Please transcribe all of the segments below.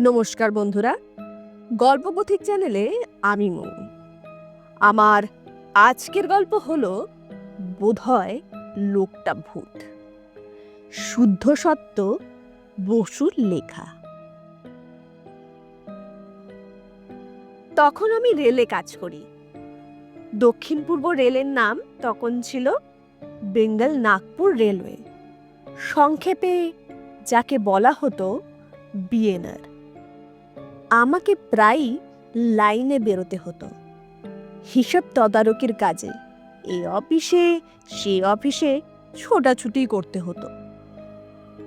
নমস্কার বন্ধুরা গল্পপথিক চ্যানেলে আমি মৌ। আমার আজকের গল্প হলো বোধহয় লোকটা ভূত। শুদ্ধ সত্য বসুর লেখা। তখন আমি রেলে কাজ করি। দক্ষিণ পূর্ব রেলের নাম তখন ছিল বেঙ্গল নাগপুর রেলওয়ে। সংক্ষেপে যাকে বলা হতো বিএনআর। আমাকে প্রায়ই লাইনে বেরোতে হতো। হিসাব তদারকির কাজে এ অফিসে, সে অফিসে ছোটাছুটি করতে হতো।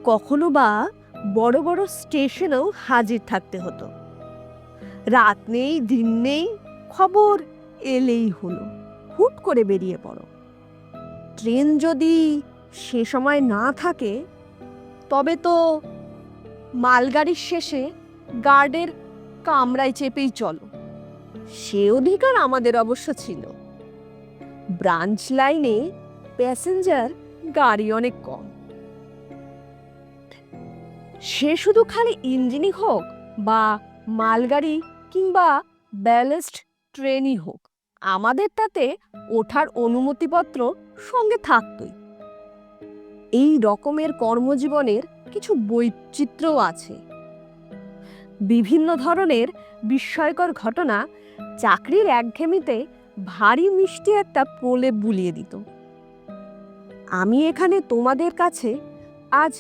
কখনো বা বড় বড় স্টেশনেও হাজির থাকতে হতো। রাত নেই, দিন নেই, খবর এলেই হলো। হুট করে বেরিয়ে পড়ো। ট্রেন যদি সে সময় না থাকে, তবে তো মালগাড়ির শেষে গার্ডের কামরায় চেপেই চলো। সে অধিকার আমাদের অবশ্য ছিল। ব্রাঞ্চ লাইনে প্যাসেঞ্জার গাড়ি অনেক কম। সে শুধু খালি ইঞ্জিনই হোক বা মালগাড়ি কিংবা ব্যালেস্ট ট্রেনই হোক, আমাদের তাতে ওঠার অনুমতিপত্র সঙ্গে থাকতই। এই রকমের কর্মজীবনের কিছু বৈচিত্র্যও আছে। বিভিন্ন ধরনের বিস্ময়কর ঘটনা চাকরির একঘেমিতে ভারী মিষ্টি একটা প্রলেপ বুলিয়ে দিত। আমি এখানে তোমাদের কাছে আজ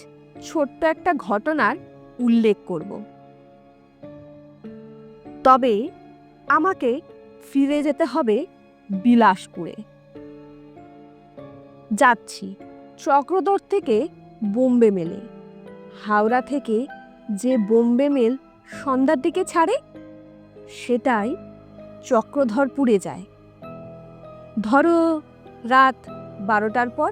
ছোট্ট একটা ঘটনার উল্লেখ করব। তবে আমাকে ফিরে যেতে হবে বিলাসপুরে। যাচ্ছি চক্রধর থেকে বোম্বে মেলে। হাওড়া থেকে যে বোম্বে মেল সন্ধ্যার দিকে ছাড়ে? সেটাই চক্রধরপুরে যায়। ধরো রাত বারোটার পর।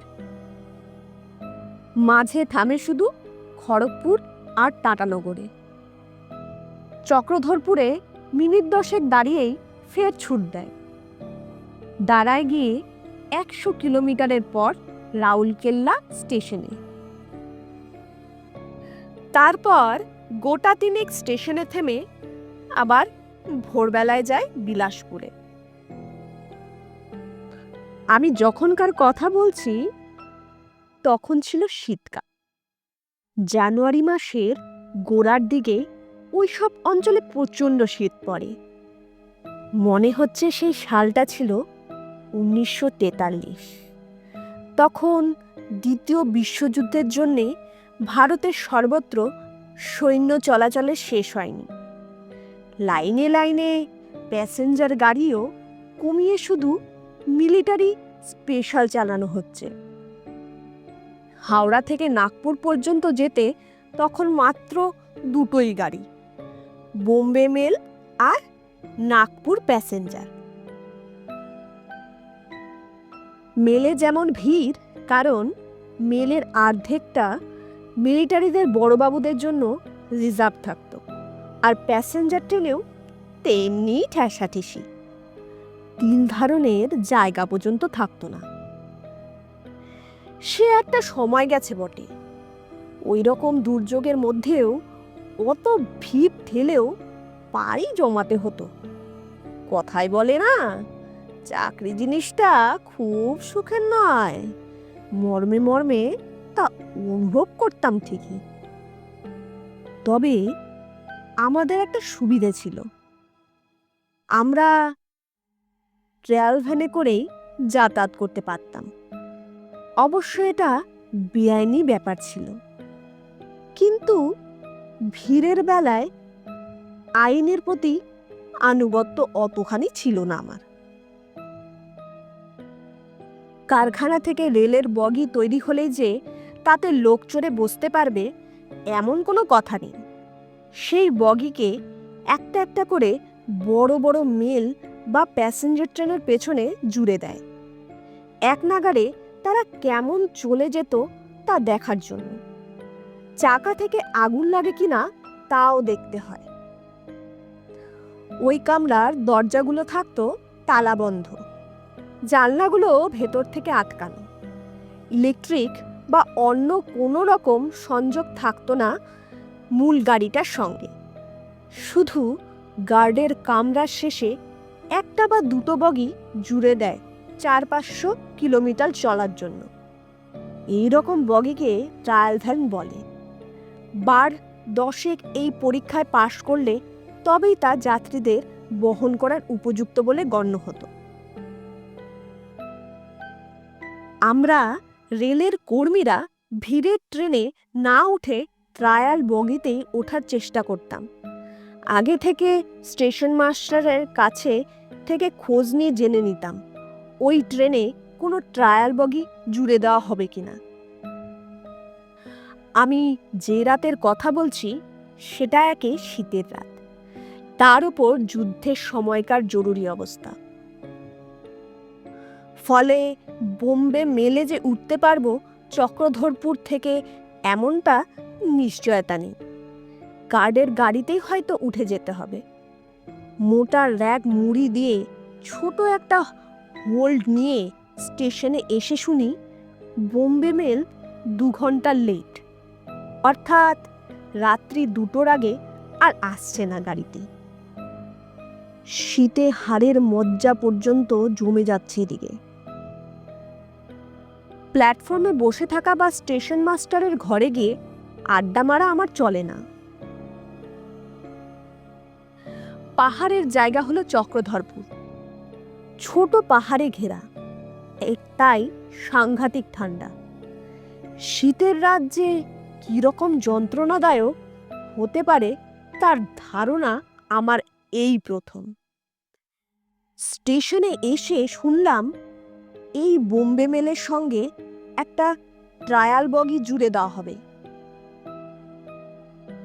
মাঝে থামে শুধু খড়গপুর আর টাটানগরে। চক্রধরপুরে মিনিট দশেক দাঁড়িয়েই ফের ছুট দেয়। দাঁড়ায় গিয়ে একশো কিলোমিটারের পর রাউলকেল্লা স্টেশনে। তারপর গোটা তিনেক স্টেশনে থেমে আবার ভোরবেলায় যায় বিলাসপুরে। আমি যখনকার কথা বলছি, তখন ছিল শীতকাল। জানুয়ারি মাসের গোড়ার দিকে ওই সব অঞ্চলে প্রচণ্ড শীত পড়ে। মনে হচ্ছে সেই সালটা ছিল উনিশশো তেতাল্লিশ। তখন দ্বিতীয় বিশ্বযুদ্ধের জন্যে ভারতের সর্বত্র সৈন্য চলাচলে শেষ হয়নি। লাইনে লাইনে প্যাসেঞ্জার গাড়িও কমিয়ে শুধু মিলিটারি স্পেশাল চালানো হচ্ছে। হাওড়া থেকে নাগপুর পর্যন্ত যেতে তখন মাত্র দুটোই গাড়ি, বোম্বে মেল আর নাগপুর প্যাসেঞ্জার। মেলে যেমন ভিড়, কারণ মেলের অর্ধেকটা মিলিটারিদের বড়বাবুদের জন্য রিজার্ভ থাকতো। আর প্যাসেঞ্জার ট্রেনেও তেমনি ঠেসাঠেসি তিন ধারণের জায়গা পর্যন্ত থাকতো না। সে একটা সময় গেছে বটে। ওই রকম দুর্যোগের মধ্যেও অত ভিড় ঠেলেও পাড়ি জমাতে হতো। কথাই বলে না, চাকরি জিনিসটা খুব সুখের নয়। মর্মে মর্মে অনুভব করতাম ঠিকই। তবে আমাদের একটা সুবিধে ছিল। আমরা ট্রায়াল ভ্যানে করেই যাতায়াত করতে পারতাম। অবশ্য এটা বেআইনি ব্যাপার ছিল। কিন্তু ভিড়ের বেলায় আইনের প্রতি আনুগত্য অতখানি ছিল না আমার। কারখানা থেকে রেলের বগি তৈরি হলেই যে তাতে লোক চড়ে বসতে পারবে, এমন কোনো কথা নেই। সেই বগিকে একটা একটা করে বড় বড় মেল বা প্যাসেঞ্জার ট্রেনের পেছনে জুড়ে দেয়। এক নাগারে তারা কেমন চলে যেত তা দেখার জন্য। চাকা থেকে আগুন লাগে কিনা তাও দেখতে হয়। ওই কামরার দরজাগুলো থাকতো তালাবন্ধ। জানলাগুলো ভেতর থেকে আটকানো। ইলেকট্রিক বা অন্য কোনো রকম সংযোগ থাকতো না মূল গাড়িটার সঙ্গে। শুধু গার্ডের কামরার শেষে একটা বা দুটো বগি জুড়ে দেয় চার পাঁচশো কিলোমিটার চলার জন্য। এই রকম বগিকে ট্রায়াল ভ্যান বলে। বার দশেক এই পরীক্ষায় পাশ করলে তবেই তা যাত্রীদের বহন করার উপযুক্ত বলে গণ্য হতো। আমরা রেলের কর্মীরা ভিড়ের ট্রেনে না উঠে ট্রায়াল বগিতেই ওঠার চেষ্টা করতাম। আগে থেকে স্টেশন মাস্টারের কাছে থেকে খোঁজ নিয়ে জেনে নিতাম, ওই ট্রেনে কোনো ট্রায়াল বগি জুড়ে দেওয়া হবে কিনা। আমি যে রাতের কথা বলছি, সেটা একে শীতের রাত। তার উপর যুদ্ধের সময়কার জরুরি অবস্থা। ফলে বোম্বে মেলে যে উঠতে পারব চক্রধরপুর থেকে এমনটা নিশ্চয়তা নেই। গার্ডের গাড়িতেই হয়তো উঠে যেতে হবে। মোটা র্যাক মুড়ি দিয়ে ছোট একটা হোল্ড নিয়ে স্টেশনে এসে শুনি বোম্বে মেল দু ঘণ্টা লেট। অর্থাৎ রাত্রি দুটোর আগে আর আসছে না গাড়িতে। শীতে হাড়ের মজ্জা পর্যন্ত জমে যাচ্ছে এদিকে। প্ল্যাটফর্মে বসে থাকা বা স্টেশন মাস্টারের ঘরে গিয়ে আড্ডা মারা আমার চলে না। পাহাড়ের জায়গা হলো চক্রধরপুর। ছোট পাহাড়ে ঘেরা। তাই সাংঘাতিক ঠান্ডা। শীতের রাত যে কীরকম যন্ত্রণাদায়ক হতে পারে তার ধারণা আমার এই প্রথম। স্টেশনে এসে শুনলাম এই বোম্বে মেলের সঙ্গে একটা ট্রায়াল বগি জুড়ে দেওয়া হবে।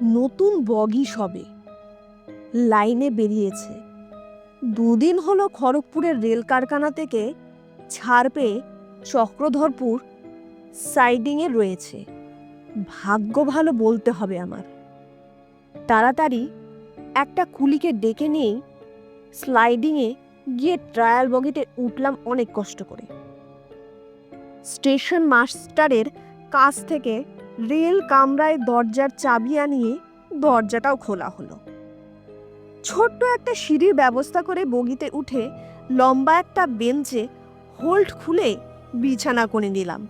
নতুন বগি সবে লাইনে বেরিয়েছে। দুদিন হলো খড়গপুরের রেল কারখানা থেকে ছাড় পেয়ে চক্রধরপুর সাইডিংয়ে রয়েছে। ভাগ্য ভালো বলতে হবে আমার। তাড়াতাড়ি একটা কুলিকে ডেকে নিয়ে স্লাইডিংয়ে গিয়ে ট্রায়াল বগিতে উঠলাম অনেক কষ্ট করে। স্টেশন মাস্টারের কাছ থেকে রেল কামরায় দরজার চাবি আনিয়ে দরজাটাও খোলা হলো। ছোট্ট একটা সিঁড়ির ব্যবস্থা করে বগিতে উঠে লম্বা একটা বেঞ্চে হোল্ড খুলে বিছানা করে নিলাম।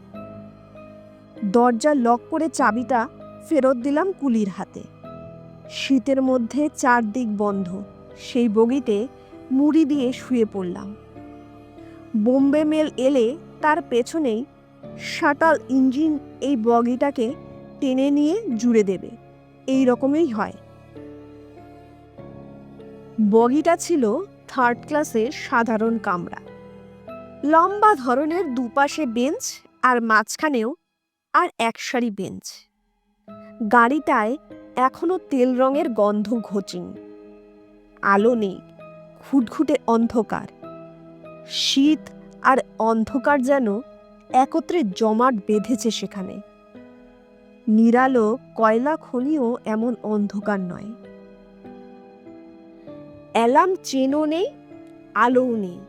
দরজা লক করে চাবিটা ফেরত দিলাম কুলির হাতে। শীতের মধ্যে চারদিক বন্ধ, সেই বগিতে মুড়ি দিয়ে শুয়ে পড়লাম। বোম্বে মেল এলে তার পেছনেই শাটাল ইঞ্জিন এই বগিটাকে টেনে নিয়ে জুড়ে দেবে। এই রকমই হয়। বগিটা ছিল থার্ড ক্লাসের সাধারণ কামরা। লম্বা ধরনের দুপাশে বেঞ্চ আর মাঝখানেও আর এক সারি বেঞ্চ। গাড়িটায় এখনও তেল রঙের গন্ধ ঘোচিং আলো নেই। খুটখুটে অন্ধকার। শীত আর অন্ধকার যেন একত্রে জমাট বেঁধেছে সেখানে। নিরালো কয়লা খনিও এমন অন্ধকার নয়। অ্যালার্ম চেনও নেই, আলোও নেই,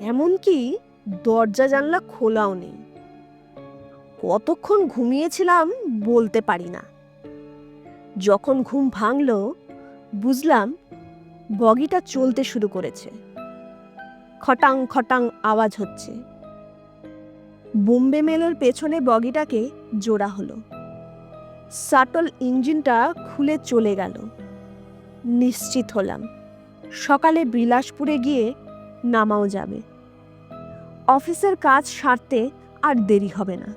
এমনকি দরজা জানলা খোলাও নেই। কতক্ষণ ঘুমিয়েছিলাম বলতে পারি না। যখন ঘুম ভাঙল, বুঝলাম বগিটা চলতে শুরু করেছে। খটাং খটাং আওয়াজ হচ্ছে। বোম্বে মেলোর পেছনে বগিটাকে জোড়া হলো। সাটল ইঞ্জিনটা খুলে চলে গেল। নিশ্চিত হলাম, সকালে বিলাসপুরে গিয়ে নামাও যাবে। অফিসের কাজ সারতে আর দেরি হবে না।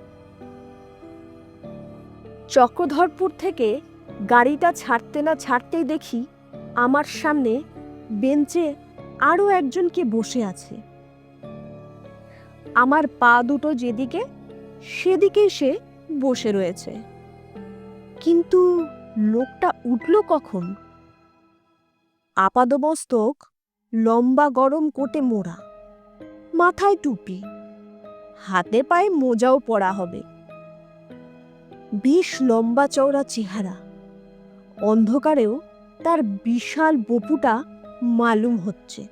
চক্রধরপুর থেকে গাড়িটা ছাড়তে না ছাড়তেই দেখি আমার সামনে বেঞ্চে আরও একজনকে বসে আছে। আমার পা দুটো যেদিকে, সেদিকেই সে বসে রয়েছে। কিন্তু লোকটা উঠল কখন? আপাদমস্তক লম্বা গরম কোটে মোড়া, মাথায় টুপি, হাতে পায়ে মোজাও পরা হবে। বেশ লম্বা চওড়া চেহারা, অন্ধকারেও তার বিশাল বপুটা মালুম হচ্ছে।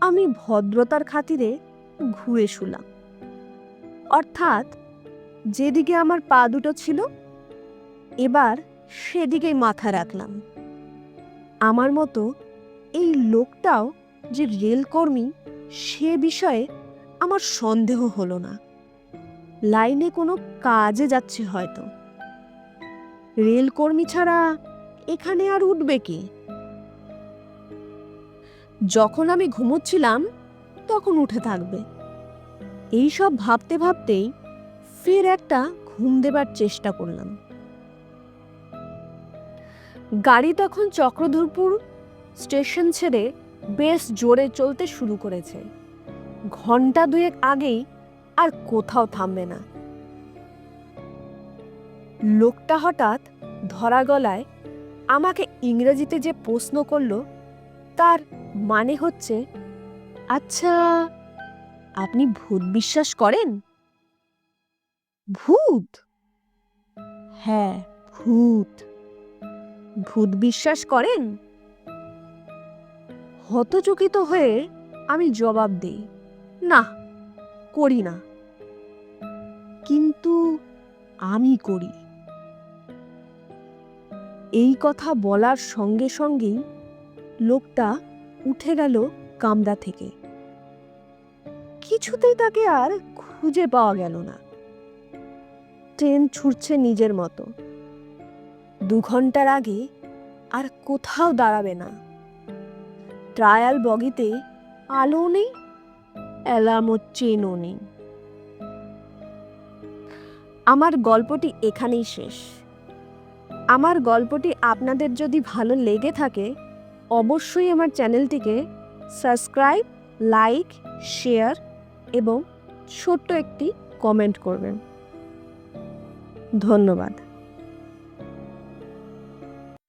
আমি ভদ্রতার খাতিরে ঘুরে শুলাম। অর্থাৎ যেদিকে আমার পা দুটো ছিল, এবার সেদিকেই মাথা রাখলাম। আমার মতো এই লোকটাও যে রেলকর্মী, সে বিষয়ে আমার সন্দেহ হলো না। লাইনে কোনো কাজে যাচ্ছে হয়তো। রেলকর্মী ছাড়া এখানে আর উঠবে কে? যখন আমি ঘুমোচ্ছিলাম, তখন উঠে থাকবে। এই সব ভাবতে ভাবতেই ফের একটা ঘুম দেবার চেষ্টা করলাম। গাড়ি তখন চক্রধরপুর স্টেশন ছেড়ে বেশ জোরে চলতে শুরু করেছে। ঘণ্টা দুয়েক আগেই আর কোথাও থামবে না। লোকটা হঠাৎ ধরা গলায় আমাকে ইংরেজিতে যে প্রশ্ন করল, তার মানে হচ্ছে আচ্ছা আপনি ভূত বিশ্বাস করেন? ভূত? হ্যাঁ ভূত। ভূত বিশ্বাস করেন? হতচকিত হয়ে আমি জবাব দেই। না, করি না। কিন্তু আমি করি। এই কথা বলার সঙ্গে সঙ্গেই লোকটা উঠে গেল কামরা থেকে। কিছুতেই তাকে আর খুঁজে পাওয়া গেল না। ট্রেন ছুটছে নিজের মতো। দু ঘণ্টার আগে আর কোথাও দাঁড়াবে না। ট্রায়াল বগিতে আলো নেই অ্যালার্মও চেনও নেই। আমার গল্পটি এখানেই শেষ। আমার গল্পটি আপনাদের যদি ভালো লেগে থাকে, অবশ্যই আমার চ্যানেলটিকে সাবস্ক্রাইব, লাইক, শেয়ার এবং ছোট্ট একটি কমেন্ট করবেন। ধন্যবাদ।